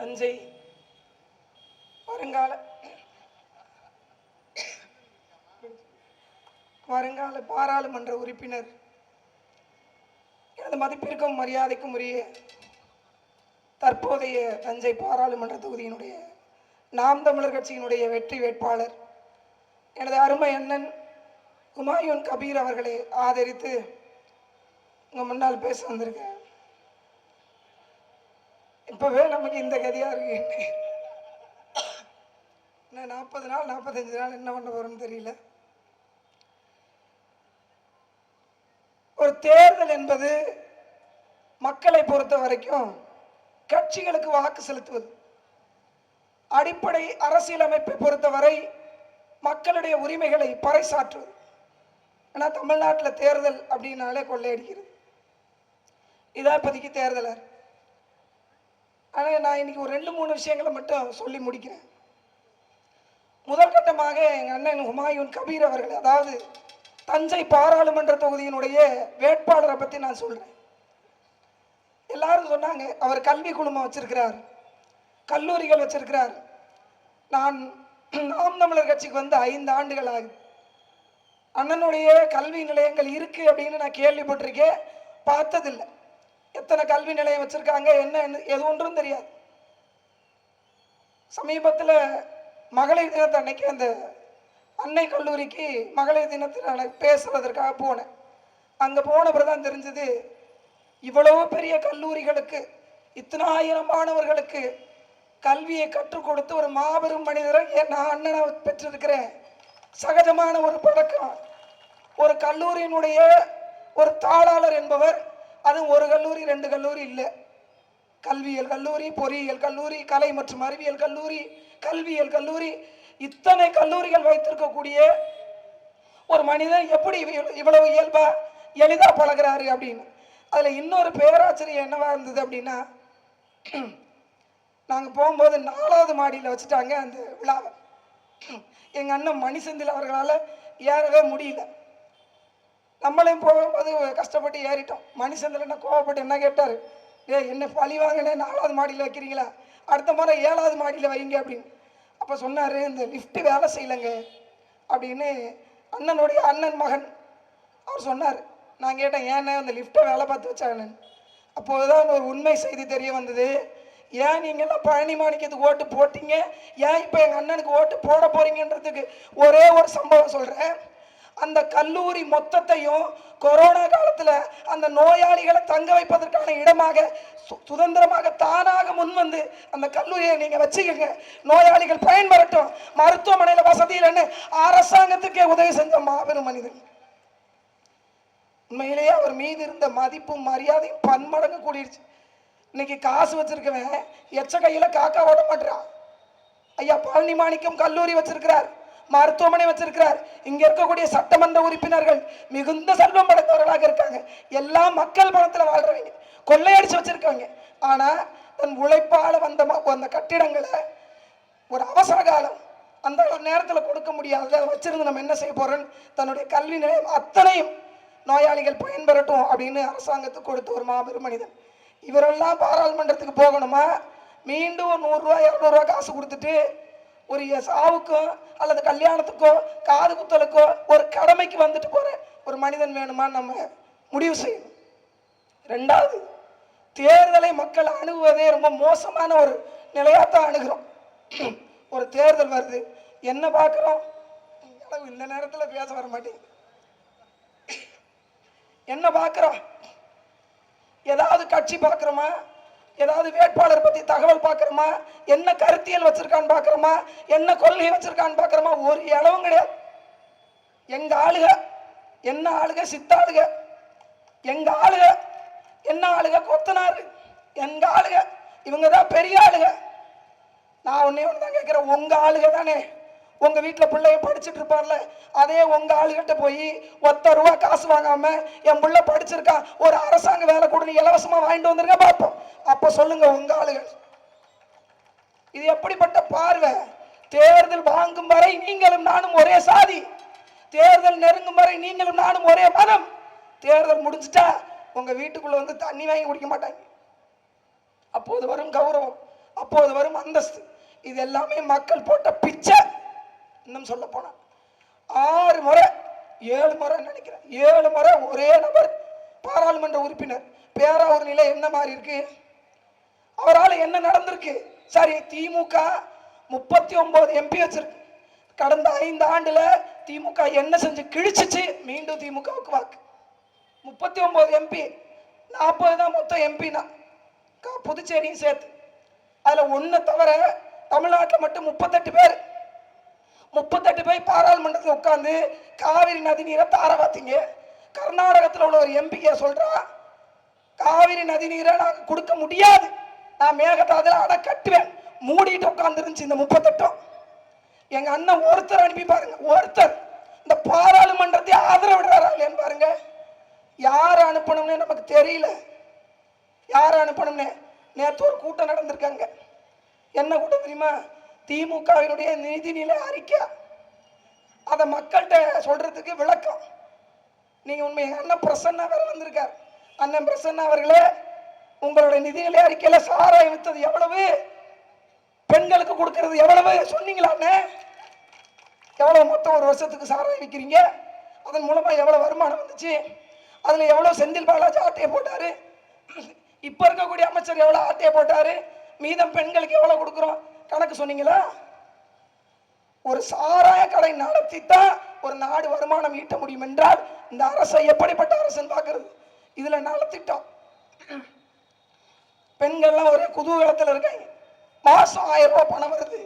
தஞ்சை வருங்கால வருங்கால பாராளுமன்ற உறுப்பினர். எனது மதிப்பிற்கும் மரியாதைக்கும் உரிய தற்போதைய தஞ்சை பாராளுமன்ற தொகுதியினுடைய நாம் தமிழர் கட்சியினுடைய வெற்றி வேட்பாளர் எனது அருமை அண்ணன் குமாயூன் கபீர் அவர்களை ஆதரித்து உங்கள் முன்னால் பேச வந்திருக்கேன். அப்பவே நமக்கு இந்த கதியா இருக்கு. இன்னும் நாற்பது நாள் நாற்பத்தஞ்சு நாள் என்ன பண்ண போறோம்னு தெரியல. ஒரு தேர்தல் என்பது மக்களை பொறுத்த வரைக்கும் கட்சிகளுக்கு வாக்கு செலுத்துவது. அடிப்படை அரசியலமைப்பை பொறுத்தவரை மக்களுடைய உரிமைகளை பறைசாற்றுவது. ஏன்னா தமிழ்நாட்டில் தேர்தல் அப்படின்னாலே கொள்ளையடிக்கிறது. இதான் இப்போதைக்கு தேர்தலர் ஆனால் நான் இன்னைக்கு ஒரு ரெண்டு மூணு விஷயங்களை மட்டும் சொல்லி முடிக்கிறேன். முதற்கட்டமாக எங்கள் அண்ணன் ஹுமாயூன் கபீர் அவர்கள் அதாவது தஞ்சை பாராளுமன்ற தொகுதியினுடைய வேட்பாளரை பற்றி நான் சொல்கிறேன் எல்லாரும் சொன்னாங்க அவர் கல்வி குழுமம் வச்சிருக்கிறார் கல்லூரிகள் வச்சிருக்கிறார். நான் நாம் தமிழர் கட்சிக்கு வந்து ஐந்து ஆண்டுகள் ஆகுது. அண்ணனுடைய கல்வி நிலையங்கள் இருக்குது அப்படின்னு நான் கேள்விப்பட்டிருக்கேன் பார்த்ததில்லை. எத்தனை கல்வி நிலையம் வச்சிருக்காங்க என்ன எது ஒன்றும் தெரியாது. சமீபத்தில் மகளிர் தினத்தை அன்னைக்கு அந்த அன்னை கல்லூரிக்கு மகளிர் தினத்தில் பேசுவதற்காக போனேன். அங்கே போனப்பறம் தான் தெரிஞ்சது இவ்வளவு பெரிய கல்லூரிகளுக்கு இத்தனாயிரம் மாணவர்களுக்கு கல்வியை கற்றுக் கொடுத்து ஒரு மாபெரும் மனிதரை நான் அண்ணனை பெற்றிருக்கிறேன். சகஜமான ஒரு பழக்கம். ஒரு கல்லூரியினுடைய ஒரு தாளாளர் என்பவர் அதுவும் ஒரு கல்லூரி ரெண்டு கல்லூரி இல்லை. கல்வியியல் கல்லூரி பொறியியல் கல்லூரி கலை மற்றும் அறிவியல் கல்லூரி கல்வியியல் கல்லூரி. இத்தனை கல்லூரிகள் வைத்திருக்கக்கூடிய ஒரு மனிதன் எப்படி இவ்வ- இவ்வளவு இயல்பா எளிதா பழகுறாரு அப்படின்னு. அதுல இன்னொரு பேராச்சரியம் என்னவா இருந்தது அப்படின்னா நாங்க போகும்போது நாலாவது மாடியில வச்சுட்டாங்க அந்த விழாவை. எங்க அண்ணன் மணிசெந்தில் அவர்களால ஏறவே முடியல. நம்மளையும் போகும்போது கஷ்டப்பட்டு ஏறிட்டோம். மனுஷந்தில் என்ன கோவப்பட்டு என்ன கேட்டார்? ஏ என்ன பழி வாங்கினே நாலாவது மாடியில் வைக்கிறீங்களா? அடுத்த முறை ஏழாவது மாடியில் வைங்க அப்படின்னு. அப்போ சொன்னார் இந்த லிஃப்ட்டு வேலை செய்யலைங்க அப்படின்னு அண்ணனுடைய அண்ணன் மகன். அவர் சொன்னார் நான் கேட்டேன் ஏண்ணே அந்த லிஃப்ட்டை வேலை பார்த்து வச்சாங்க அப்போது தான் ஒரு உண்மை செய்தி தெரிய வந்தது. ஏன் நீங்கள்லாம் பழனி மாணிக்கத்துக்கு ஓட்டு போட்டீங்க? ஏன் இப்போ எங்கள் அண்ணனுக்கு ஓட்டு போட போகிறீங்கன்றதுக்கு ஒரே ஒரு சம்பவம் சொல்கிறேன் அந்த கல்லூரி மொத்தத்தையும் கொரோனா காலத்தில் அந்த நோயாளிகளை தங்க வைப்பதற்கான இடமாக சு- சுதந்திரமாக தானாக முன்வந்து அந்த கல்லூரியை நீங்கள் வச்சுக்கோங்க. நோயாளிகள் பயன்பெறட்டும். மருத்துவமனையில் வசதி இல்லைன்னு அரசாங்கத்துக்கே உதவி செஞ்ச மாபெரும் மனிதன். உண்மையிலேயே அவர் மீது இருந்த மதிப்பும் மரியாதையும் பன்மடங்கு கூடிருச்சு. இன்னைக்கு காசு வச்சிருக்கவன் எச்ச கையில காக்கா ஓட மாட்டான் ஐயா பழனி மாணிக்கம் கல்லூரி வச்சிருக்கிறார். மருத்துவமனை வச்சிருக்கிறார். இங்க இருக்கக்கூடிய சட்டமன்ற உறுப்பினர்கள் மிகுந்த செல்வம் படைத்தவர்களாக இருக்காங்க. எல்லாம் மக்கள் பணத்துல வாழ்றவங்க. கொள்ளையடிச்சு வச்சிருக்காங்க. ஆனா தன் உழைப்பால வந்த அந்த கட்டிடங்களை ஒரு அவசர காலம் அந்த நேரத்தில் கொடுக்க முடியாது. அதை வச்சிருந்து நம்ம என்ன செய்ய போறோம்னு தன்னுடைய கல்வி நிலையம் அத்தனையும் நோயாளிகள் பயன்பெறட்டும் அப்படின்னு அரசாங்கத்துக்கு கொடுத்த ஒரு மாபெரும் மனிதன். இவரெல்லாம் பாராளுமன்றத்துக்கு போகணுமா? மீண்டும் ஒரு நூறுரூவா இரநூறுவா காசு கொடுத்துட்டு ஒரு சாவுக்கோ அல்லது கல்யாணத்துக்கோ காது குத்தலுக்கோ ஒரு கடமைக்கு வந்துட்டு போற ஒரு மனிதன் வேணுமா நம்ம முடிவு செய்யணும். ரெண்டாவது தேர்தலை மக்கள் அணுகுவதே ரொம்ப மோசமான ஒரு நிலையாத்தான் அணுகிறோம். ஒரு தேர்தல் வருது. என்ன பார்க்குறோம்? இந்த நேரத்தில் பேச வர மாட்டேங்குது. என்ன பார்க்குறோம்? ஏதாவது கட்சி பார்க்குறோமா? ஏதாவது வேட்பாளர் பற்றி தகவல் பார்க்குறோமா? என்ன கருத்தியல் வச்சிருக்கான்னு பார்க்குறோமா? என்ன கொள்கை வச்சிருக்கான்னு பார்க்குறோமா? ஒரு இளவும் கிடையாது. எங்க ஆளுக என்ன ஆளுக? சித்தாளுக எங்க ஆளுக என்ன ஆளுக? கொத்தனாரு. எங்க ஆளுக? இவங்க தான் பெரிய ஆளுக. நான் ஒன்னே ஒன்று தான் கேட்குறேன். உங்க ஆளுக தானே உங்க வீட்டில் பிள்ளைய படிச்சுட்டு இருப்பார்ல அதே உங்க ஆளுகிட்ட போய் ஒத்த ரூபா காசு வாங்காம என் பிள்ளை படிச்சிருக்கான் ஒரு அரசாங்க வேலை கொடுன்னு இலவசமா வாங்கிட்டு வந்துருங்க பார்ப்போம் அப்ப சொல்லுங்க உங்க ஆளுகள். இது எப்படிப்பட்ட பார்வை? தேர்தல் வாங்கும் வரை நீங்களும் நானும் ஒரே சாதி. தேர்தல் நெருங்கும் வரை நீங்களும் நானும் ஒரே மதம். தேர்தல் முடிஞ்சிட்டா உங்க வீட்டுக்குள்ள வந்து தண்ணி வாங்கி குடிக்க மாட்டாங்க. அப்போது வரும் கௌரவம் அப்போது வரும் அந்தஸ்து. இது எல்லாமே மக்கள் போட்ட பிச்சை. இன்னும் சொல்ல போனா. ஆறு முறை ஏழு முறை நினைக்கிறேன். ஏழு முறை ஒரே நபர் பாராளுமன்ற உறுப்பினர். பேராவூர் நிலை என்ன மாதிரி இருக்கு? அவரால் என்ன நடந்திருக்கு? சரி திமுக முப்பத்தி ஒன்பது எம்பி வச்சிருக்கு. கடந்த ஐந்து ஆண்டுல திமுக என்ன செஞ்சு கிழிச்சிச்சு? மீண்டும் திமுகவுக்கு வாக்கு. முப்பத்தி ஒன்பது எம்பி நாற்பது தான் மொத்தம் எம்பினா புதுச்சேரியும் சேர்த்து. அதில் ஒன்று தவிர தமிழ்நாட்டில் மட்டும் முப்பத்தெட்டு பேர். முப்பத்தெட்டு பேர் பாராளுமன்றத்தில் உட்காந்து காவிரி நதி நீரை தார பார்த்தீங்க கர்நாடகத்தில் உள்ள ஒரு எம்பிக்கை சொல்றா காவிரி நதி நீரை நாங்கள் கொடுக்க முடியாது. நான் மேகதாதுல அடை கட்டுவேன். மூடிட்டு உட்காந்துருந்துச்சு இந்த முப்பத்தெட்டும். எங்க அண்ணன் ஒருத்தர் அனுப்பி பாருங்க ஒருத்தர். இந்த பாராளுமன்றத்தை ஆதரவிடுறாரா இல்லையான்னு பாருங்க. யார் அனுப்பணும்னு நமக்கு தெரியல. யார் அனுப்பணும்னு? நேற்று ஒரு கூட்டம் நடந்திருக்காங்க. என்ன கூட்டம் தெரியுமா? திமுகவினுடைய நிதிநிலை அறிக்கை. அதை மக்கள்கிட்ட சொல்றதுக்கு விளக்கம். நீங்க உண்மை அண்ணன் பிரசன்னா வேற வந்திருக்கார். அண்ணன் பிரசன்னா அவர்களே உங்களுடைய நிதிநிலை அறிக்கையில சாராயம் வித்தது எவ்வளவு? பெண்களுக்கு கொடுக்கறது எவ்வளவு? சொன்னீங்களா அண்ணே? எவ்வளவு மொத்தம் ஒரு வருஷத்துக்கு சாராயம் விற்கிறீங்க அதன் மூலமா எவ்வளவு வருமானம் வந்துச்சு? அதுல எவ்வளவு செந்தில் பாலாஜி ஆட்டையை போட்டாரு? இப்ப இருக்கக்கூடிய அமைச்சர் எவ்வளவு ஆட்டையை போட்டாரு? மீதம் பெண்களுக்கு எவ்வளவு கொடுக்குறோம்? கணக்கு சொன்னீங்களா? ஒரு சாராய கடை நடத்தித்தான் ஒரு நாடு வருமானம் ஈட்ட முடியும் என்றால் இந்த அரசை எப்படிப்பட்ட அரசன் பார்க்கறது? இதுல நலத்திட்டம் பெண்கள்லாம் ஒரே குதூகலத்தில் இருக்காங்க. மாசம் ஆயிரம் ரூபாய் பணம் வருது.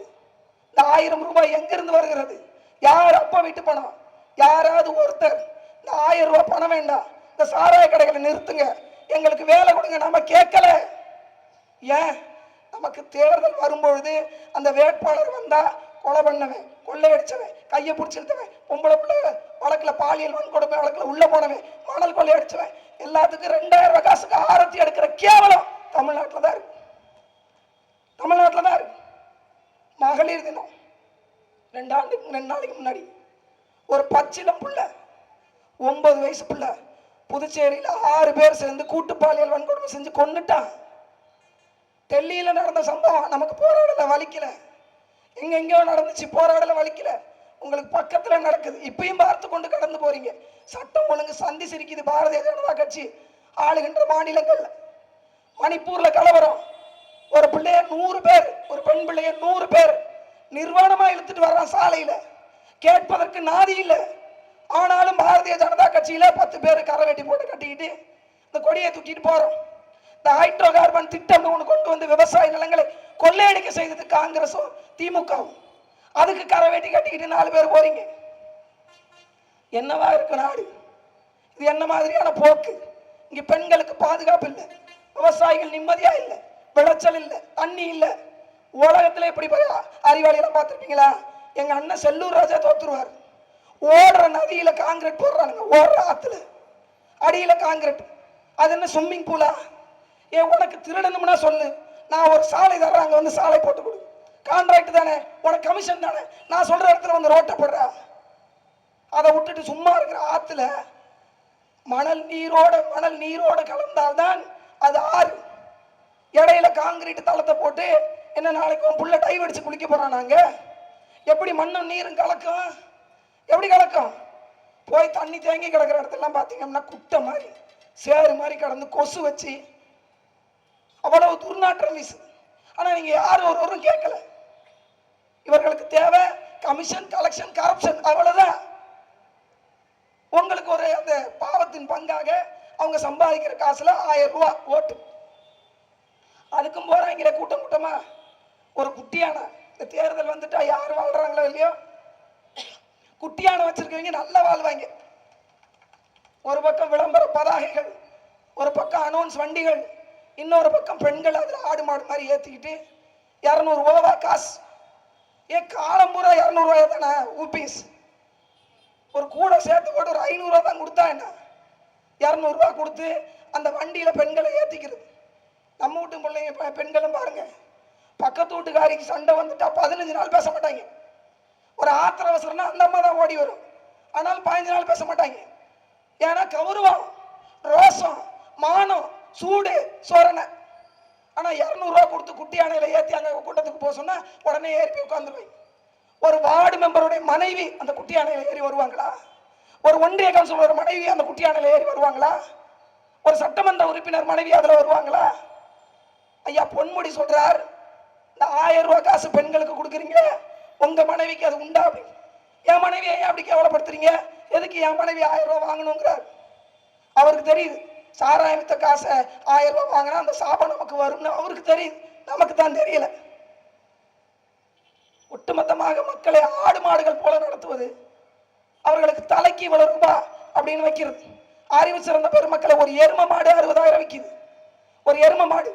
இந்த ஆயிரம் ரூபாய் எங்கிருந்து வருகிறது? யார் அப்பா வீட்டு பணம்? யாராவது ஒருத்தர் இந்த ஆயிரம் ரூபாய் பணம் வேண்டாம். இந்த சாராய கடைகளை நிறுத்துங்க. எங்களுக்கு வேலை கொடுங்க. நம்ம கேட்கல. ஏன்? நமக்கு தேர்தல் வரும்பொழுது அந்த வேட்பாளர் வந்தா கொலை பண்ணவன் கொள்ளையடிச்சவன் கையை பிடிச்சிருத்தவன் பொம்பளை பிள்ளை வழக்குல பாலியல் வன்கொடுமை வழக்குல உள்ள போனவன் மணல் கொள்ளையடிச்சவன் எல்லாத்துக்கும் ரெண்டாயிரம் ரூபாய் காசுக்கு ஆரத்தி எடுக்கிற கேவலம் தமிழ்நாட்டில் தான் இருக்கு. தமிழ்நாட்டில் தான் இருக்கு. மகளிர் தினம். ரெண்டு ஆண்டுக்கு ரெண்டு நாளைக்கு முன்னாடி ஒரு பச்சிலம் புள்ள ஒன்பது வயசு புள்ள புதுச்சேரியில் ஆறு பேர் சேர்ந்து கூட்டு பாலியல் வன்கொடுமை செஞ்சு கொண்டுட்டான் டெல்லியில் நடந்த சம்பவம் நமக்கு போராடலை வலிக்கல. எங்கெங்கேயோ நடந்துச்சு போராடலை வலிக்கல. உங்களுக்கு பக்கத்தில் நடக்குது. இப்பயும் பார்த்து கொண்டு கடந்து போறீங்க. சட்டம் ஒழுங்கு சந்தி சிரிக்குது பாரதிய ஜனதா கட்சி. ஆளுகின்ற மாநிலங்கள். மணிப்பூர்ல கலவரம். ஒரு பிள்ளைய நூறு பேர் ஒரு பெண் பிள்ளைய நூறு பேர் நிர்வாணமா இழுத்துட்டு வர்றான் சாலையில. கேட்பதற்கு நாதி இல்லை. ஆனாலும் பாரதிய ஜனதா கட்சியில பத்து பேர் கரை வெட்டி போட்டு கட்டிக்கிட்டு இந்த கொடியை தூக்கிட்டு போறோம். இந்த ஹைட்ரோ கார்பன் திட்டம் ஒன்று கொண்டு வந்து விவசாய நிலங்களை கொள்ளையடிக்க செய்தது காங்கிரஸும் திமுகவும். அதுக்கு கரை வெட்டி கட்டிக்கிட்டு நாலு பேர் போறீங்க. என்னவா இருக்கு நாடு? இது என்ன மாதிரியான போக்கு? இங்க பெண்களுக்கு பாதுகாப்பு இல்லை. விவசாயிகள் நிம்மதியா இல்லை. விளைச்சல் இல்லை. தண்ணி இல்லை. உலகத்துல எப்படி அறிவாளியெல்லாம் பார்த்துருப்பீங்களா? எங்க அண்ணன் செல்லூர் ராஜா தோத்துருவார். ஓடுற நதியில காங்கிரீட் போடுறானுங்க. ஓடுற ஆத்துல. அடியில காங்கிரீட். அது என்ன ஸ்விம்மிங் பூலா ஏ உனக்கு திருடணும்னா சொல்லு. நான் ஒரு சாலை தர்றேன் அங்கே வந்து சாலை போட்டு கொடு. கான்ட்ராக்ட் தானே. உனக்கு கமிஷன் தானே. நான் சொல்கிற இடத்துல வந்து ரோட்டை போடுற அதை விட்டுட்டு சும்மா இருக்கிற ஆற்றுல மணல் நீரோட மணல் நீரோட கலந்தால்தான் அது ஆறு. இடையில காங்கிரீட் தளத்தை போட்டு என்ன நாளைக்கு உன் புள்ள டைவ் அடிச்சு குளிக்க போறான் நாங்க எப்படி மண்ணும் நீரும் கலக்கும்? எப்படி கலக்கும்? போய் தண்ணி தேங்கி கிடக்கிற இடத்தெல்லாம் பார்த்தீங்கன்னா குட்டை மாதிரி சேறு மாதிரி கடந்து கொசு வச்சு அவ்வளவு துர்நாற்றம் வீசு ஆனால் நீங்கள் யாரும் ஒருவரும் கேட்கல. இவர்களுக்கு தேவை கமிஷன் கலெக்ஷன் கரப்ஷன் அவ்வளோதான் உங்களுக்கு ஒரு அந்த பாவத்தின் பங்காக அவங்க சம்பாதிக்கிற காசில் ஆயிரம் ரூபா ஓட்டு. அதுக்கும் போறாங்க கூட்டம் கூட்டமாக ஒரு குட்டியான? இந்த தேர்தல் வந்துட்டா யார் வாழ்கிறாங்களோ இல்லையோ? குட்டியான வச்சிருக்கவங்க நல்லா வாழ்வாங்க. ஒரு பக்கம் விளம்பர பதாகைகள் ஒரு பக்கம் அனௌன்ஸ் வண்டிகள் இன்னொரு பக்கம் பெண்கள் அதில் ஆடு மாடு மாதிரி ஏற்றிக்கிட்டு இரநூறுவா காசு. ஏ காலம் பூரா இரநூறுவாயா தானே ஊபீஸ் ஒரு கூட சேர்த்து போட்டு ஒரு ஐநூறுரூவா தான் கொடுத்தா என்ன? இரநூறுவா கொடுத்து அந்த வண்டியில் பெண்களை ஏற்றிக்கிறது நம்ம வீட்டு பிள்ளைங்க பெண்களும் பாருங்க. பக்கத்து வீட்டுக்காரிக்கு சண்டை வந்துட்டா பதினஞ்சு நாள் பேச மாட்டாங்க. ஒரு ஆத்திர அவசரம்னா அந்த அம்மா தான் ஓடி வரும். ஆனால் பதினஞ்சு நாள் பேச மாட்டாங்க. ஏன்னா கௌரவம் ரோசம் மானம் சூடு சோரணை. ஆனால் இரநூறுவா கொடுத்து குட்டி யானையில் ஏற்றி அங்கே கூட்டத்துக்கு போக சொன்னால் உடனே ஏறி போய் ஒரு வார்டு மெம்பருடைய மனைவி அந்த குட்டி யானையில் ஏறி வருவாங்களா? ஒரு ஒன்றிய கவுன்சிலர் மனைவி அந்த குட்டி யானையில் ஏறி வருவாங்களா? ஒரு சட்டமன்ற உறுப்பினர் மனைவி அதில் வருவாங்களா? ஐயா பொன்முடி சொல்கிறார் இந்த ஆயிரம் ரூபா காசு பெண்களுக்கு கொடுக்குறீங்க உங்கள் மனைவிக்கு அது உண்டா அப்படின்னு என் மனைவியை ஏன் அப்படி கேவலப்படுத்துறீங்க? எதுக்கு என் மனைவி ஆயிரம் ரூபா வாங்கணுங்கிறார். அவருக்கு தெரியுது. சாராயம் வித்த காசை ஆயிரம் ரூபாய் வாங்கினா அந்த சாபம் நமக்கு வரும்னு அவருக்கு தெரியுது. நமக்கு தான் தெரியல. ஒட்டுமொத்தமாக மக்களை ஆடு மாடுகள் போல நடத்துவது. அவர்களுக்கு தலைக்கு இவ்வளவு ரூபாய் அப்படின்னு வைக்கிறது. அறிவு சிறந்த பெருமக்களை ஒரு எரும மாடு அறுபதாயிரம் விற்கிது ஒரு எரும மாடு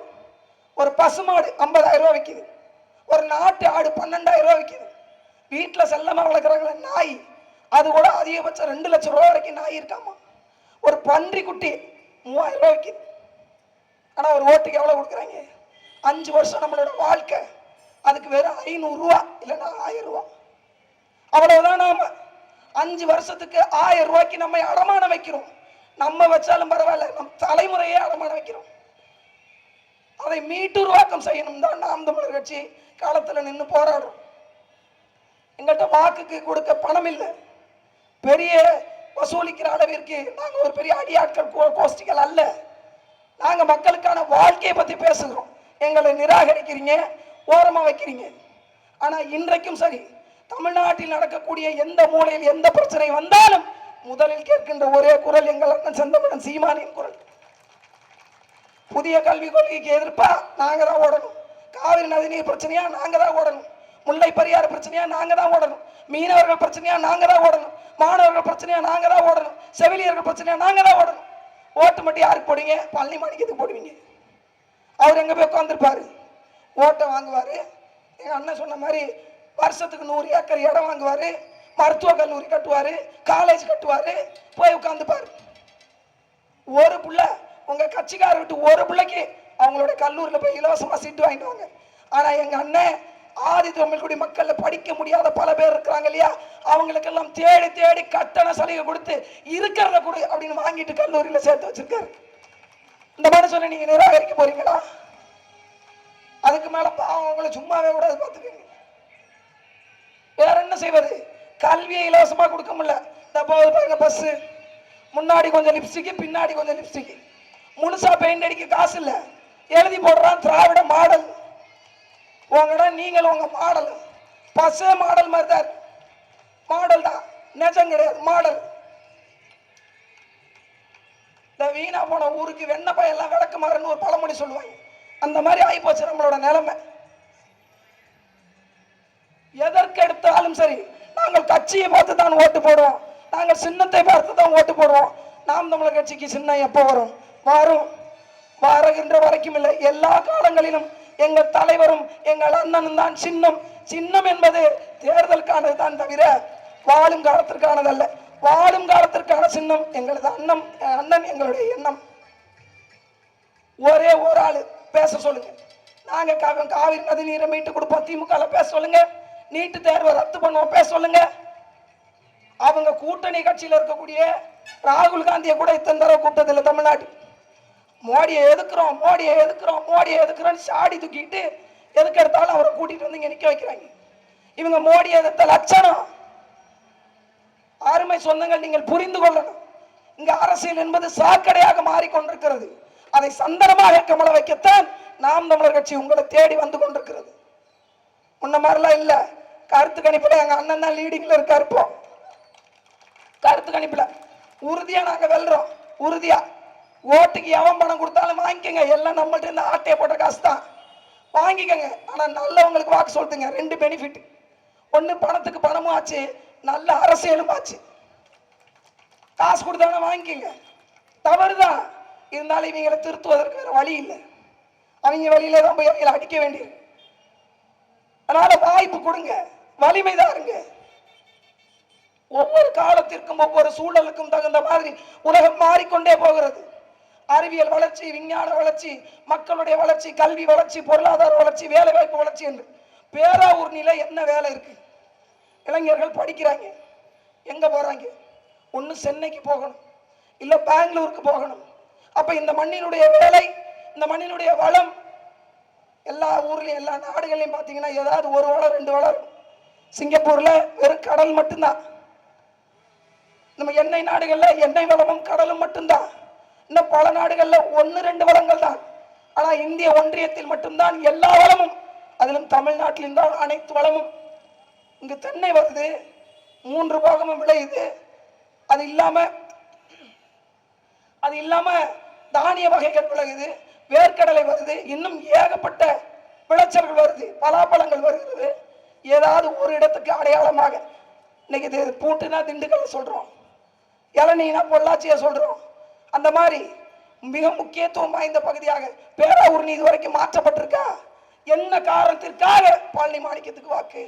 ஒரு பசு மாடு ஐம்பதாயிரம் ரூபாய் விற்கிது ஒரு நாட்டு ஆடு பன்னெண்டாயிரம் ரூபாய் விற்கிது வீட்டில் செல்லமாக வளர்க்குறாங்களே நாய். அது கூட அதிகபட்சம் ரெண்டு லட்சம் ரூபாய் வரைக்கும் நாய் இருக்காமா? ஒரு பன்றி குட்டி மூவாயிரம் ரூபாய்க்கு விற்கிது ஆனால் ஒரு ஓட்டுக்கு எவ்வளோ கொடுக்குறாங்க? அஞ்சு வருஷம் நம்மளோட வாழ்க்கை. அதுக்கு வெறும் ஐநூறுரூவா இல்லைன்னா ஆயிரம் ரூபா. அவ்வளவுதான் நாம. அஞ்சு வருஷத்துக்கு ஆயிரம் ரூபாய்க்கு நம்ம அடமானம் வைக்கிறோம். நம்ம வச்சாலும் பரவாயில்ல நம் தலைமுறையே அடமானம் வைக்கிறோம். அதை மீட்டுருவாக்கம் செய்யணும் தான் நாம் தமிழர் கட்சி காலத்துல நின்று போராடுறோம். எங்கள்கிட்ட வாக்குக்கு கொடுக்க பணம் இல்லை. பெரிய வசூலிக்கிற அளவிற்கு நாங்கள் ஒரு பெரிய அடியாட்கள் கோ- கோஷ்டிகள் அல்ல. நாங்கள் மக்களுக்கான வாழ்க்கையை பற்றி பேசுகிறோம். எங்களை நிராகரிக்கிறீங்க ஓரமாக வைக்கிறீங்க. ஆனால் இன்றைக்கும் சரி தமிழ்நாட்டில் நடக்கக்கூடிய எந்த மூலையில் எந்த பிரச்சனை வந்தாலும் முதலில் கேட்கின்ற ஒரே குரல் எங்கள் அண்ணன் செந்தமிழன் சீமானின் குரல். புதிய கல்விக் கொள்கைக்கு எதிர்ப்பா நாங்கள் தான் ஓடணும். காவிரி நதிநீர் பிரச்சனையா நாங்கள் தான் ஓடணும். முல்லை பெரியார் பிரச்சனையா நாங்க தான் ஓடணும். மீனவர்கள் பிரச்சனையா நாங்க தான் ஓடணும். மாணவர்கள் பிரச்சனையா நாங்க தான் ஓடணும். செவிலியர்கள் பிரச்சனையா நாங்க தான் ஓடணும். ஓட்டு மட்டும் யாருக்கு போடுவீங்க? பழனி மாணிக்கத்துக்கு போடுவீங்க. அவர் எங்க போய் உட்காந்துருப்பாரு ஓட்டை வாங்குவாரு. எங்க அண்ணன் சொன்ன மாதிரி வருஷத்துக்கு நூறு ஏக்கர் இடம் வாங்குவாரு. மருத்துவ கல்லூரி கட்டுவாரு. காலேஜ் கட்டுவாரு. போய் உட்காந்துப்பாரு ஒரு புள்ள உங்க கட்சிக்கார விட்டு ஒரு பிள்ளைக்கு அவங்களோட கல்லூரியில் போய் இலவசமா சீட்டு வாங்கிட்டு வாங்க. ஆனா எங்க அண்ணன் ஆதி தமிழ்குடி மக்கள்ல படிக்க முடியாத பல பேர் இருக்கிறாங்க இல்லையா? அவங்களுக்கெல்லாம் தேடி தேடி கட்டண சலுகை கொடுத்து இருக்கிறத கொடு அப்படின்னு வாங்கிட்டு கல்லூரியில சேர்த்து வச்சிருக்காரு. இந்த மாதிரி சொல்ல நீங்க நிராகரிக்க போறீங்களா? அதுக்கு மேல பாவம் அவங்கள சும்மாவே கூடாது பார்த்துக்கோங்க. வேற என்ன செய்வது? கல்வியை இலவசமா கொடுக்க முடியல. இந்த போகுது பாருங்க பஸ் முன்னாடி கொஞ்சம் லிப்ஸ்டிக் பின்னாடி கொஞ்சம் லிப்ஸ்டிக் முழுசா பெயிண்ட் அடிக்க காசு இல்ல. எழுதி போடுறான் திராவிட மாடல். உங்களோட நீங்கள் உங்க மாடல். பஸ்ஸே மாடல் மாதிரி தான் மாடல் தான். நிஜம் கிடையாது மாடல். இந்த வீணா போன ஊருக்கு வெண்ணெய் விளக்கு விளக்குமாறுன்னு ஒரு பழமொழி சொல்லுவாங்க. அந்த மாதிரி ஆகிப்போச்சு நம்மளோட நிலைமை. எதற்கு எடுத்தாலும் சரி நாங்கள் கட்சியை பார்த்து தான் ஓட்டு போடுவோம். நாங்கள் சின்னத்தை பார்த்து தான் ஓட்டு போடுவோம். நாம் தமிழர் கட்சிக்கு சின்னம் எப்போ வரும்? வரும். வருகின்ற வரைக்கும் இல்லை. எல்லா காலங்களிலும் எங்கள் தலைவரும் எங்கள் அண்ணனும் தான் சின்னம். சின்னம் என்பது தேர்தலுக்கானது தான் தவிர வாழும் காலத்திற்கானதல்ல. வாழும் காலத்திற்கான சின்னம் எங்களது அண்ணம் அண்ணன் எங்களுடைய எண்ணம். ஒரே ஒரு ஆள் பேச சொல்லுங்க. நாங்க காவிரி நதி நீரை மீட்டு கொடுப்போம் திமுக பேச சொல்லுங்க. நீட்டு தேர்வை ரத்து பண்ணுவோம் பேச சொல்லுங்க. அவங்க கூட்டணி கட்சியில் இருக்கக்கூடிய ராகுல் காந்தியை கூட இத்தனை தடவை கூட்டத்தில் தமிழ்நாடு மோடியை எதுக்குறோம்? மோடியை எதுக்குறோம்? மோடியை எதுக்குறோம்னு சாடி தூக்கிட்டு எதுக்கு எடுத்தாலும் அவரை கூட்டிட்டு வந்து இங்க நிக்க வைக்கிறாங்க. இவங்க மோடியை எதிர்த்த லட்சணம். அருமை சொந்தங்கள் நீங்கள் புரிந்து கொள்ளணும். இங்க அரசியல் என்பது சாக்கடையாக மாறிக்கொண்டிருக்கிறது. அதை சந்தனமாக கமல வைக்கத்தான் நாம் தமிழர் கட்சி உங்களை தேடி வந்து கொண்டிருக்கிறது. முன்ன மாதிரிலாம் இல்ல. கருத்து கணிப்புல எங்க அண்ணன் தான் லீடிங்ல இருக்காரு இப்போ. கருத்து கணிப்புல. உறுதியா நாங்க வெல்றோம். உறுதியா. ஓட்டுக்கு எவன் பணம் கொடுத்தாலும் வாங்கிக்கோங்க. எல்லாம் நம்மள்ட்ட இருந்து ஆட்டையை போட்ட காசு தான் வாங்கிக்கோங்க. ஆனா நல்லவங்களுக்கு வாக்கு சொல்லுங்க ரெண்டு பெனிஃபிட் ஒண்ணு பணத்துக்கு பணமும் ஆச்சு. நல்ல அரசியலும் ஆச்சு. காசு கொடுத்தாலும் தவறு தான் இருந்தாலும் இவங்களை திருத்துவதற்கு வேறு வழி இல்லை. அவங்க வழியில தான் போய் அவங்களை அடிக்க வேண்டியது. அதனால வாய்ப்பு கொடுங்க. வலிமை தாருங்க. ஒவ்வொரு காலத்திற்கும் ஒவ்வொரு சூழலுக்கும் தகுந்த மாதிரி உலகம் மாறிக்கொண்டே போகிறது. அறிவியல் வளர்ச்சி விஞ்ஞான வளர்ச்சி மக்களுடைய வளர்ச்சி கல்வி வளர்ச்சி பொருளாதார வளர்ச்சி வேலை வாய்ப்பு வளர்ச்சி என்று. பேராவூர் நிலை என்ன வேலை இருக்கு? இளைஞர்கள் படிக்கிறாங்க. எங்க போறாங்க? ஒன்று சென்னைக்கு போகணும். இல்ல பெங்களூருக்கு போகணும். அப்ப இந்த மண்ணினுடைய வேலை இந்த மண்ணினுடைய வளம் எல்லா ஊர்லயும் எல்லா நாடுகளையும் பார்த்தீங்கன்னா ஏதாவது ஒரு வளம் ரெண்டு வளம் சிங்கப்பூர்ல வெறும் கடல் மட்டும்தான். நம்ம எண்ணெய் நாடுகள்ல எண்ணெய் வளமும் கடலும் மட்டும்தான். இன்னும் பல நாடுகள்ல ஒன்று ரெண்டு வளங்கள் தான். ஆனா இந்திய ஒன்றியத்தில் மட்டும்தான் எல்லா வளமும் அதிலும் தமிழ்நாட்டிலும் தான் அனைத்து வளமும். இங்கு தென்னை வருது மூன்று பாகமும் விளையுது. அது இல்லாம அது இல்லாம தானிய வகைகள் விளையுது வேர்க்கடலை வருது இன்னும் ஏகப்பட்ட விளைச்சல்கள் வருது பலாப்பழங்கள் வருகிறது. ஏதாவது ஒரு இடத்துக்கு அடையாளமாக இன்னைக்கு இது பூட்டுனா திண்டுக்கல் சொல்றோம். இளநீனா பொள்ளாச்சியை சொல்றோம். அந்த மாதிரி மிக முக்கியத்துவம் வாய்ந்த பகுதியாக பேராவூரணி இதுவரைக்கும் மாற்றப்பட்டிருக்கா? என்ன காரணத்திற்காக பழனி மாணிக்கத்துக்கு வாக்கு?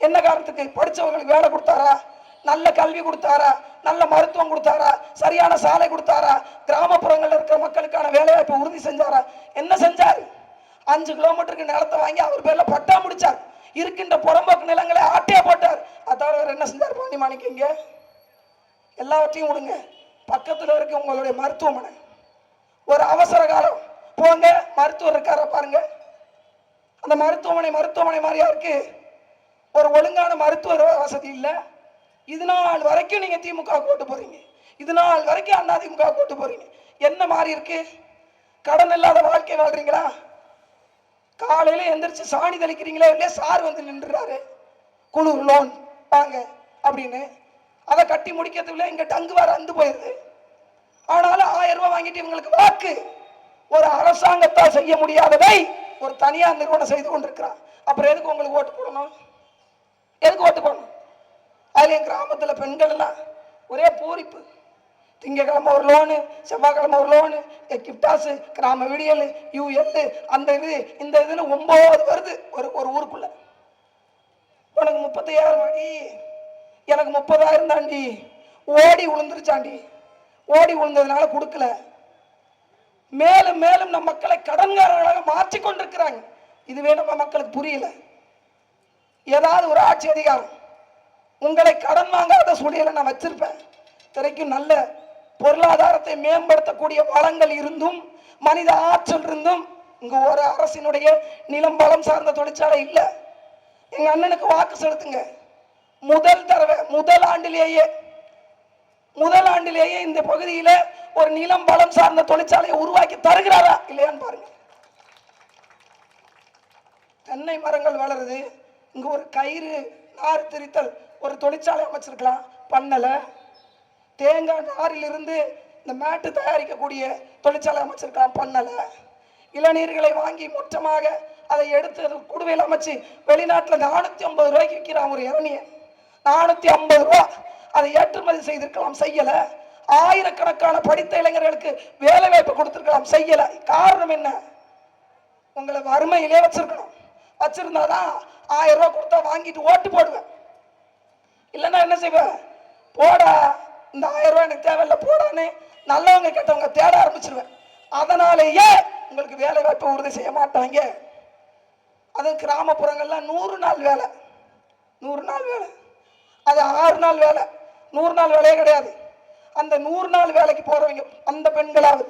என்ன காரணத்துக்கு? படித்தவங்களுக்கு வேலை கொடுத்தாரா? நல்ல கல்வி கொடுத்தாரா? நல்ல மருத்துவம் கொடுத்தாரா? சரியான சாலை கொடுத்தாரா? கிராமப்புறங்களில் இருக்கிற மக்களுக்கான வேலைவாய்ப்பை உறுதி செஞ்சாரா? என்ன செஞ்சார்? அஞ்சு கிலோமீட்டருக்கு நிலத்தை வாங்கி அவர் பேரில் பட்டா முடிச்சார். இருக்கின்ற புறம்போக்கு நிலங்களை ஆட்டே போட்டார். அதை தவிர என்ன செஞ்சார் பழனி மாணிக்கங்க? எல்லாவற்றையும் விடுங்க பக்கத்தில் இருக்க உங்களுடைய மருத்துவமனை. ஒரு அவசர காலம். போங்க மருத்துவர் இருக்கார பாருங்க. அந்த மருத்துவமனை மருத்துவமனை மாதிரியா இருக்கு. ஒரு ஒழுங்கான மருத்துவர் வசதி இல்லை. இது நாள் வரைக்கும் நீங்க திமுக ஓட்டு போறீங்க இது நாள் வரைக்கும் அண்ணா திமுக ஓட்டு போறீங்க என்ன மாதிரி இருக்கு? கடன் இல்லாத வாழ்க்கை வாழ்றீங்களா? காலையில எந்திரிச்சு சாணி தெளிக்கிறீங்களா இல்லையா? சார் வந்து நின்றுறாரு. குழு லோன் வாங்க அப்படின்னு. அதை கட்டி முடிக்கிறதுக்குள்ள இங்க டங்கு வர அந்து போயிருது. ஆனாலும் ஆயிரம் ரூபாய் வாங்கிட்டு இவங்களுக்கு வாக்கு. ஒரு அரசாங்கத்தால் செய்ய முடியாததை ஒரு தனியார் நிறுவனம் செய்து கொண்டிருக்கிறான். அப்புறம் எதுக்கு உங்களுக்கு ஓட்டு போடணும்? எதுக்கு ஓட்டு போடணும்? அதில் என் கிராமத்தில் பெண்கள் எல்லாம் ஒரே பூரிப்பு. திங்கக்கிழமை ஒரு லோனு செவ்வாய்க்கிழமை ஒரு லோனு கிப்டாஸு கிராம விடியல் யூஎல் அந்த இது இந்த இதுன்னு ஒம்பது வருது ஒரு ஒரு ஊருக்குள்ள. உனக்கு முப்பத்தையாயிரம் அடி எனக்கு முப்பதாயிரம் தாண்டி. ஓடி விழுந்துருச்சாண்டி ஓடி விழுந்ததுனால கொடுக்கல. மேலும் மேலும் நம் மக்களை கடன்காரர்களாக மாற்றி கொண்டிருக்கிறாங்க இதுவே நம்ம மக்களுக்கு புரியல. ஏதாவது ஒரு ஆட்சி அதிகாரம். உங்களை கடன் வாங்காத சூழ்நிலை நான் வச்சிருப்பேன். திரைக்கும் நல்ல பொருளாதாரத்தை மேம்படுத்தக்கூடிய வளங்கள் இருந்தும் மனித ஆற்றல் இருந்தும் இங்க ஒரு அரசினுடைய நிலம் பலம் சார்ந்த தொழிற்சாலை இல்லை. எங்க அண்ணனுக்கு வாக்கு செலுத்துங்க. முதல் தடவை முதல் ஆண்டிலேயே முதல் ஆண்டிலேயே இந்த பகுதியில ஒரு நிலம் பலம் சார்ந்த தொழிற்சாலையை உருவாக்கி தருகிறாரா இல்லையான்னு பாருங்க. தென்னை மரங்கள் வளருது. இங்க ஒரு கயிறு நார் திரித்தல் ஒரு தொழிற்சாலை அமைச்சிருக்கலாம். பண்ணல. தேங்காய் நாரிலிருந்து இந்த மேட்டு தயாரிக்கக்கூடிய தொழிற்சாலை அமைச்சிருக்கலாம். பண்ணல. இளநீர்களை வாங்கி மொத்தமாக அதை எடுத்து குடுவையில் அமைச்சு வெளிநாட்டில் நானூத்தி ஐம்பது ரூபாய்க்கு விற்கிறான் ஒரு இளநிய நானூத்தி ஐம்பது ரூபா. அதை ஏற்றுமதி செய்திருக்கலாம் செய்யல. ஆயிரக்கணக்கான படித்த இளைஞர்களுக்கு வேலை வாய்ப்பு கொடுத்துருக்கலாம் செய்யல. காரணம் என்ன? உங்களை வறுமையிலே வச்சிருக்கணும். வச்சிருந்தாதான் ஆயிரம் ரூபா கொடுத்தா வாங்கிட்டு ஓட்டு போடுவேன். இல்லைன்னா என்ன செய்வேன்? போடா இந்த ஆயிரம் ரூபா எனக்கு தேவையில்லை போடான்னு நல்லவங்க கெட்டவங்க தேட ஆரம்பிச்சிருவேன். அதனாலேயே உங்களுக்கு வேலை வாய்ப்பு உறுதி செய்ய மாட்டாங்க. அது கிராமப்புறங்கள்லாம் நூறு நாள் வேலை. நூறு நாள் வேலை. அது ஆறு நாள் வேலை நூறு நாள் வேலையே கிடையாது. அந்த நூறு நாள் வேலைக்கு போகிறவங்க அந்த பெண்களாவது.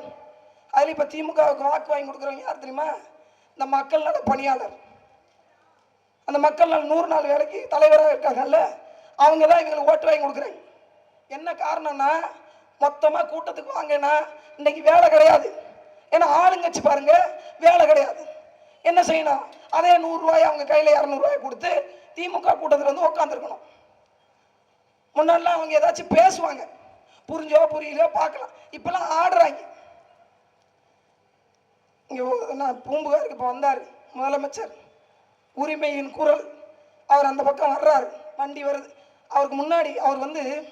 அதில் இப்போ திமுகவுக்கு வாக்கு வாங்கி கொடுக்குறவங்க யார் தெரியுமா? இந்த மக்கள் நல பணியாளர். அந்த மக்கள் நல நூறு நாள் வேலைக்கு தலைவராக இருக்காங்கல்ல அவங்க தான் இவங்களுக்கு ஓட்டு வாங்கி கொடுக்குறாங்க. என்ன காரணம்னா மொத்தமாக கூட்டத்துக்கு வாங்கினா இன்னைக்கு வேலை கிடையாது. ஏன்னா ஆளுங்கட்சி பாருங்க வேலை கிடையாது. என்ன செய்யணும்? அதே நூறுரூவாய் அவங்க கையில் இரநூறுவாயை கொடுத்து திமுக கூட்டத்தில் வந்து உட்காந்துருக்கணும் முன்னாடிலாம் அவங்க ஏதாச்சும் பேசுவாங்க. புரிஞ்சோ புரியலையோ பார்க்கலாம். இப்பெல்லாம் ஆடுறாங்க. இங்கே நான் பூம்புகாருக்கு இப்போ வந்தார். முதலமைச்சர். உரிமையின் குரல். அவர் அந்த பக்கம் வர்றாரு. வண்டி வருது. அவருக்கு முன்னாடி அவர் வந்து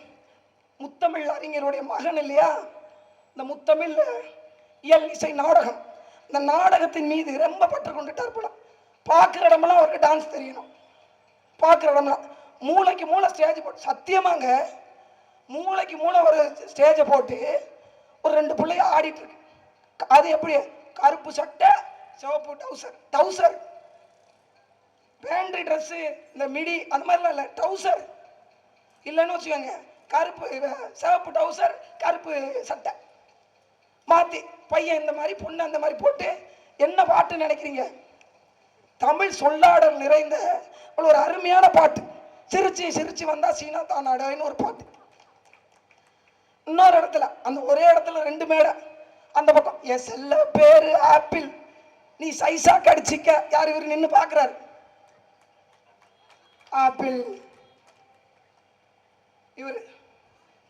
முத்தமிழ் அறிஞருடைய மகன் இல்லையா? இந்த முத்தமிழ் இயல் இசை நாடகம். இந்த நாடகத்தின் மீது ரொம்ப பற்று கொண்டுட்டார் போல. பார்க்குற இடமெல்லாம் அவருக்கு டான்ஸ் தெரியணும். பார்க்குற இடம்லாம் மூளைக்கு மூளை ஸ்டேஜ் போட்டு சத்தியமாங்க. மூளைக்கு மூளை ஒரு ஸ்டேஜை போட்டு ஒரு ரெண்டு பிள்ளைய ஆடிட்டு இருக்கு. அது எப்படி? கருப்பு சட்டை சிவப்பு டவுசர் டவுசர் பேண்ட்ரி ட்ரெஸ்ஸு இந்த மிடி அந்த மாதிரிலாம் இல்லை. டவுசர் இல்லைன்னு வச்சுக்கோங்க. கருப்பு சிவப்பு டவுசர் கருப்பு சட்டை. மாற்றி பையன் இந்த மாதிரி பொண்ணு அந்த மாதிரி போட்டு என்ன பாட்டு நினைக்கிறீங்க? தமிழ் சொல்லாடல் நிறைந்த ஒரு அருமையான பாட்டு. சிரிச்சு சிரிச்சு வந்தா சீனா தானாடுன்னு ஒரு பாட்டு. இன்னொரு இடத்துல அந்த ஒரே இடத்துல ரெண்டு மேடை. அந்த பக்கம் என் செல்ல பேரு ஆப்பிள். நீ சைஸா கடிச்சிக்க. யார் இவர் நின்று பார்க்கறாரு ஆப்பிள். இவர்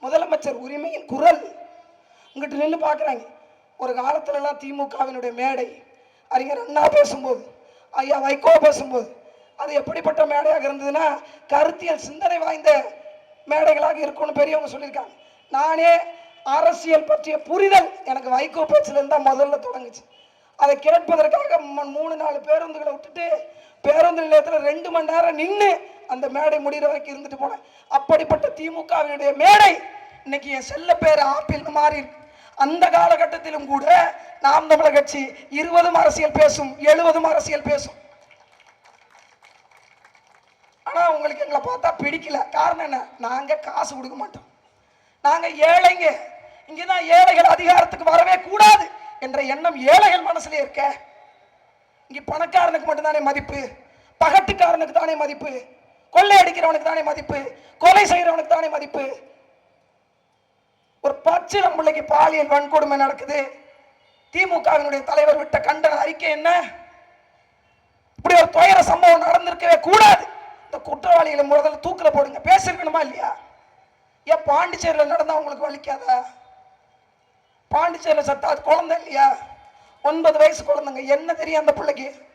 முதலமைச்சர் உரிமையின் குரல். இங்கிட்டு நின்று பார்க்குறாங்க ஒரு காலத்துலலாம் திமுகவினுடைய மேடை. அறிஞர் அண்ணா பேசும்போது ஐயா வைகோ பேசும்போது அது எப்படிப்பட்ட மேடையாக இருந்ததுன்னா கருத்தியல் சிந்தனை வாய்ந்த மேடைகளாக இருக்கும்னு பெரியவங்க சொல்லியிருக்காங்க. நானே அரசியல் பற்றிய புரிதல் எனக்கு வைகோ பேச்சுலேருந்து தான் முதல்ல தொடங்குச்சு. அதை கேட்பதற்காக மூணு நாலு பேருந்துகளை விட்டுட்டு பேருந்து நிலையத்தில் ரெண்டு மணி நேரம் நின்று அந்த மேடை முடிகிற வரைக்கும் இருந்துட்டு போனேன். அப்படிப்பட்ட திமுகவினுடைய மேடை இன்னைக்கு என் செல்ல பேர் ஆப்பிள் மாறி அந்த காலகட்டத்திலும் கூட நாம் தமிழர் கட்சி இருபதும் அரசியல் பேசும் எழுபதும் அரசியல் பேசும். ஆனால் உங்களுக்கு எங்களை பார்த்தா பிடிக்கல. காரணம் என்ன? நாங்க காசு கொடுக்க மாட்டோம். நாங்க ஏழைங்க. இங்கதான் ஏழைகள் அதிகாரத்துக்கு வரவே கூடாது என்ற எண்ணம் ஏழைகள் மனசுல இருக்க இங்க பணக்காரனுக்கு மட்டும்தானே மதிப்பு பகட்டுக்காரனுக்கு தானே மதிப்பு கொள்ளை அடிக்கிறவனுக்கு தானே மதிப்பு கொலை செய்யறவனுக்கு தானே மதிப்பு. ஒரு பச்சிரம் பிள்ளைக்கு பாலியல் வன்கொடுமை நடக்குது. திமுகவினுடைய தலைவர் விட்ட கண்டன அறிக்கை என்ன? இப்படி ஒரு துயர சம்பவம் நடந்திருக்கவே கூடாது. இந்த குற்றவாளிகளை முதல்ல தூக்கில் போடுங்க. பேசிருக்கணுமா இல்லையா? ஏன் பாண்டிச்சேரியில் நடந்தா உங்களுக்கு வலிக்காதா? பாண்டிச்சேரியில் சத்தா அது குழந்தை இல்லையா? ஒன்பது வயசு குழந்தைங்க. என்ன தெரியும் அந்த பிள்ளைக்கு?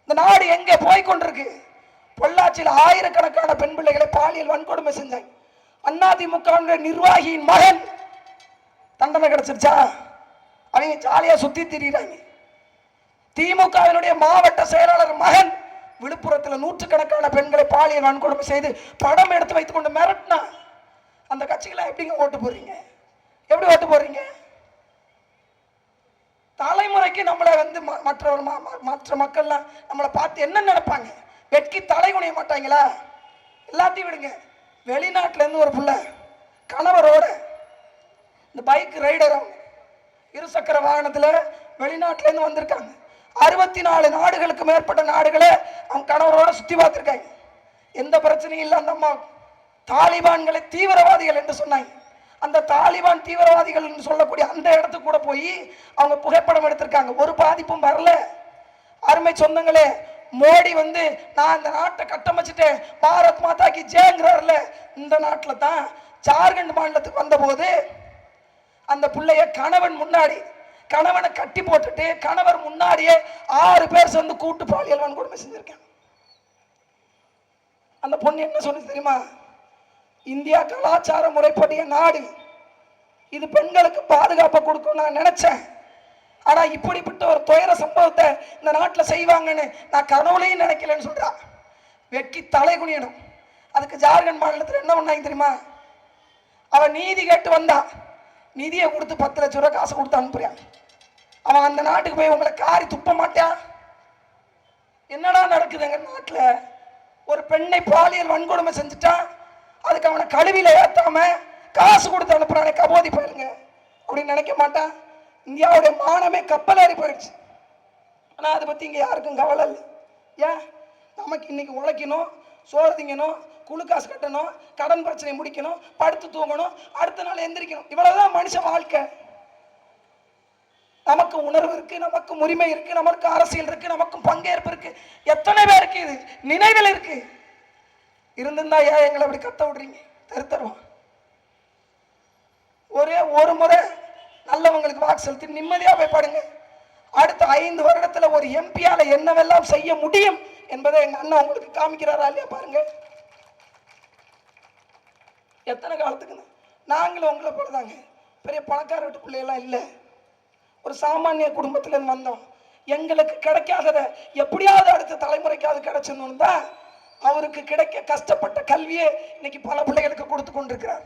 இந்த நாடு எங்கே போய் கொண்டிருக்கு பொள்ளாச்சியில் ஆயிரக்கணக்கான பெண் பிள்ளைகளை பாலியல் வன்கொடுமை செஞ்சாங்க. அதிமுக நிர்வாகியின் மகன் தண்டனை கிடைச்சிருச்சா? அவங்க ஜாலியா சுத்தி திரியிறாங்க. திமுகவினுடைய மாவட்ட செயலாளர் மகன் விழுப்புரத்தில் நூற்றுக்கணக்கான பெண்களை பாலியல் வன்கொடுமை செய்து படம் எடுத்து வைத்து கொண்டு மிரட்டினா அந்த கட்சிகளை எப்படிங்க ஓட்டு போறீங்க எப்படி ஓட்டு போறீங்க தலைமுறைக்கு நம்மளை வந்து ம- மற்றவர் ம- மற்ற மக்கள்லாம் நம்மளை பார்த்து என்ன நினைப்பாங்க? வெட்கி தலை குனிய மாட்டாங்களா? எல்லாத்தையும் விடுங்க. வெளிநாட்டிலேருந்து ஒரு புள்ள கணவரோட இந்த பைக் ரைடர் அவங்க இருசக்கர வாகனத்தில் வெளிநாட்டிலேருந்து வந்திருக்காங்க. அறுபத்தி நாலு நாடுகளுக்கு மேற்பட்ட நாடுகளை அவங்க கணவரோட சுற்றி பார்த்துருக்காங்க. எந்த பிரச்சனையும் இல்லை அந்த அம்மா தாலிபான்களை தீவிரவாதிகள் என்று சொன்னாங்க. அந்த தாலிபான் தீவிரவாதிகள் என்று சொல்லக்கூடிய அந்த இடத்துக்கு கூட போய் அவங்க புகைப்படம் எடுத்திருக்காங்க. ஒரு பாதிப்பும் வரல. அருமை சொந்தங்களே மோடி வந்து நான் இந்த நாட்டை கட்டமைச்சிட்டேன். பாரத் மாதாக்கு ஜேங்கிறார்ல இந்த நாட்டில் தான் ஜார்க்கண்ட் மாநிலத்துக்கு வந்தபோது அந்த பிள்ளைய கணவன் முன்னாடி கணவனை கட்டி போட்டுட்டு கணவர் முன்னாடியே ஆறு பேர் சேர்ந்து கூட்டு பாலியல் வன்கொடுமை செஞ்சிருக்கேன் அந்த பொண்ணு என்ன சொன்னது தெரியுமா? இந்தியா கலாச்சார முறைப்படிய நாடு. இது பெண்களுக்கு பாதுகாப்பை கொடுக்கும் நான் நினைச்சேன். ஆனா இப்படிப்பட்ட ஒரு துயர சம்பவத்தை இந்த நாட்டில் செய்வாங்கன்னு நான் கனவுலையும் நினைக்கலன்னு சொல்றா. வெட்டி தலை குனியணும். அதுக்கு ஜார்க்கண்ட் மாநிலத்தில் என்ன பண்ணாங்க தெரியுமா? அவன் நீதி கேட்டு வந்தான் நிதியை கொடுத்து பத்து லட்ச ரூபா காசு கொடுத்து அனுப்புறான் அவன் அந்த நாட்டுக்கு போய் உங்களை காரி துப்ப மாட்டான் என்னடா நடக்குது எங்க நாட்டில்? ஒரு பெண்ணை பாலியல் வன்கொடுமை செஞ்சுட்டான் அதுக்கு அவனை கழுவில ஏற்றாம காசு கொடுத்து அனுப்புறானே கபோதி போயிருங்க அப்படின்னு நினைக்க மாட்டான் இந்தியாவுடைய மானமே கப்பலேறி போயிடுச்சு. ஆனால் அதை பற்றி இங்கே யாருக்கும் கவலை இல்லை. ஏன்? நமக்கு இன்னைக்கு உழைக்கணும் சோறு திங்கணும் குழு காசு கட்டணும் கடன் பிரச்சனை முடிக்கணும் படுத்து தூங்கணும் அடுத்த நாள் எந்திரிக்கணும். இவ்வளவுதான் மனுஷ வாழ்க்கை. நமக்கு உணர்வு இருக்கு நமக்கு உரிமை இருக்கு நமக்கு அரசியல் இருக்கு நமக்கும் பங்கேற்பு இருக்கு. எத்தனை பேருக்கு இது? நினைவில் இருக்கு. இருந்திருந்தா ஏன் எங்களை அப்படி கத்த விடுறீங்க? தருத்தருவோம் ஒரே ஒரு முறை நல்லவங்களுக்கு வாக்கு செலுத்தி நிம்மதியா போய் பாடுங்க அடுத்த ஐந்து வருடத்துல ஒரு எம்பியால என்னவெல்லாம் செய்ய முடியும் என்பதை எங்க அண்ணன் உங்களுக்கு காமிக்கிறாரா இல்லையா பாருங்க. எத்தனை காலத்துக்குன்னு? நாங்களும் உங்களை போலதாங்க. பெரிய பணக்கார வீட்டு பிள்ளையெல்லாம் இல்லை. ஒரு சாமானிய குடும்பத்துலேருந்து வந்தோம். எங்களுக்கு கிடைக்காததை எப்படியாவது அடுத்த தலைமுறைக்காவது கிடைச்சணும்னு தான் அவருக்கு கிடைக்க கஷ்டப்பட்ட கல்வியை இன்னைக்கு பல பிள்ளைகளுக்கு கொடுத்து கொண்டிருக்கிறார்.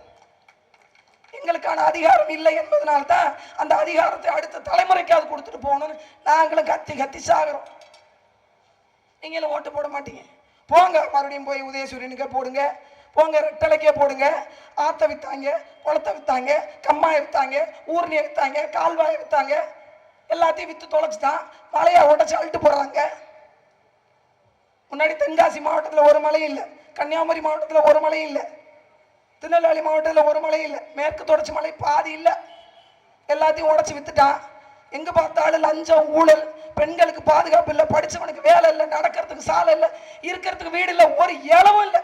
எங்களுக்கான அதிகாரம் இல்லை என்பதனால தான் அந்த அதிகாரத்தை அடுத்த தலைமுறைக்காவது கொடுத்துட்டு போகணும்னு நாங்களும் கத்தி கத்தி சாகிறோம். நீங்களும் ஓட்டு போட மாட்டீங்க. போங்க மறுபடியும் போய் உதயசூரியனுக்கே போடுங்க. போங்க ரெட்டலைக்கே போடுங்க. ஆற்ற விற்றாங்க குளத்தை விற்றாங்க கம்மாயை விற்றாங்க ஊர்னியை விற்றாங்க கால்வாயை விற்றாங்க எல்லாத்தையும் வித்து தொலைச்சுதான். மலையை உடச்சி அழுட்டு போடுறாங்க முன்னாடி தென்காசி மாவட்டத்தில் ஒரு மலை இல்லை. கன்னியாகுமரி மாவட்டத்தில் ஒரு மலை இல்லை. திருநெல்வேலி மாவட்டத்தில் ஒரு மலை இல்லை. மேற்கு தொடர்ச்சி மலை பாதி இல்லை. எல்லாத்தையும் உடச்சி விற்றுட்டான் எங்க பார்த்தாலும் லஞ்சம் ஊழல் பெண்களுக்கு பாதுகாப்பு இல்லை படிச்சவனுக்கு வேலை இல்லை நடக்கிறதுக்கு சாலை இல்லை இருக்கிறதுக்கு வீடு இல்லை ஒரு இளவும் இல்லை.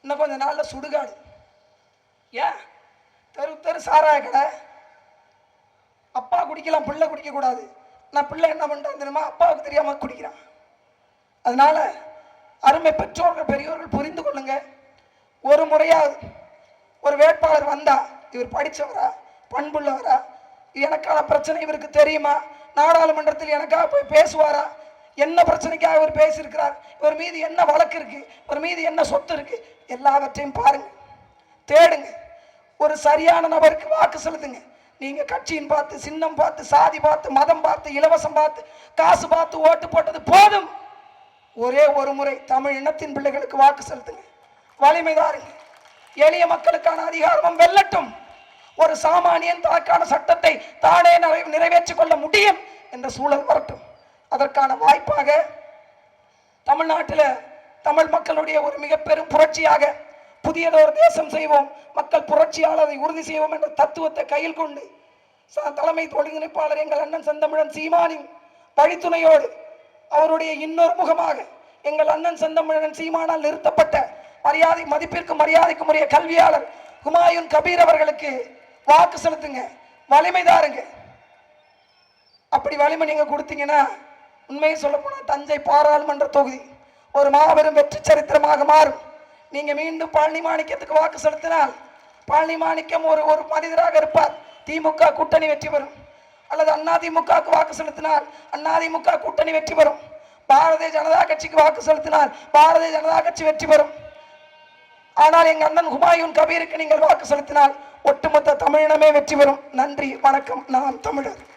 இன்னும் கொஞ்ச நாள்ல சுடுகாடு. ஏன்? தெரு தெரு சாராய கடை. அப்பா குடிக்கலாம் பிள்ளை குடிக்க கூடாது நான் பிள்ளை என்ன பண்ணுறேன் தெரியுமா? அப்பாவுக்கு தெரியாம குடிக்கிறான். அதனால அருமை பெற்றோர்கள் பெரியோர்கள் புரிந்து கொள்ளுங்க. ஒரு முறையாவது ஒரு வேட்பாளர் வந்தா இவர் படிச்சவரா பண்புள்ளவரா எனக்கான பிரச்சனை இவருக்கு தெரியுமா? நாடாளுமன்றத்தில் எனக்காக போய் பேசுவாரா? என்ன பிரச்சனைக்காக இவர் பேசியிருக்கிறார்? இவர் மீது என்ன வழக்கு இருக்கு? இவர் மீது என்ன சொத்து இருக்கு? எல்லாவற்றையும் பாருங்க. தேடுங்க. ஒரு சரியான நபருக்கு வாக்கு செலுத்துங்க. நீங்க கட்சியின் பார்த்து சின்னம் பார்த்து சாதி பார்த்து மதம் பார்த்து இலவசம் பார்த்து காசு பார்த்து ஓட்டு போட்டது போதும். ஒரே ஒரு முறை தமிழ் இனத்தின் பிள்ளைகளுக்கு வாக்கு செலுத்துங்க. வலிமை தாருங்க. எளிய மக்களுக்கான அதிகாரமும் வெல்லட்டும். ஒரு சாமானியன் தனக்கான சட்டத்தை தானே நிறை- நிறைவேற்றிக் கொள்ள முடியும் என்ற சூழல் வரட்டும். அதற்கான வாய்ப்பாக தமிழ்நாட்டில் தமிழ் மக்களுடைய ஒரு மிக பெரும் புரட்சியாக புதியதொரு தேசம் செய்வோம் மக்கள் புரட்சியாளரை உறுதி செய்வோம் என்ற தத்துவத்தை கையில் கொண்டு ச- தலைமை ஒருங்கிணைப்பாளர் எங்கள் அண்ணன் செந்தமிழன் சீமானின் வழித்துணையோடு அவருடைய இன்னொரு முகமாக எங்கள் அண்ணன் செந்தமிழன் சீமானால் நிறுத்தப்பட்ட மரியாதை மதிப்பிற்கும் மரியாதைக்கும் உரிய கல்வியாளர் ஹுமாயூன் கபீர் அவர்களுக்கு வாக்கு செலுத்துங்க. வலிமை தாருங்க அப்படி வலிமை நீங்கள் கொடுத்தீங்கன்னா உண்மையை சொல்ல தஞ்சை பாராளுமன்ற தொகுதி ஒரு மாபெரும் வெற்றி சரித்திரமாக மாறும். நீங்கள் மீண்டும் பழனி மாணிக்கத்துக்கு வாக்கு செலுத்தினால் பழனி மாணிக்கம் ஒரு ஒரு மனிதராக இருப்பார். திமுக கூட்டணி வெற்றி பெறும். அல்லது அதிமுகவுக்கு வாக்கு செலுத்தினால் அதிமுக கூட்டணி வெற்றி பெறும். பாரதிய ஜனதா கட்சிக்கு வாக்கு செலுத்தினால் பாரதிய ஜனதா கட்சி வெற்றி பெறும். ஆனால் எங்கள் அண்ணன் ஹுமாயூன் கபீருக்கு நீங்கள் வாக்கு செலுத்தினால் ஒட்டுமொத்த தமிழினமே வெற்றி பெறும். நன்றி வணக்கம். நான் தமிழர்.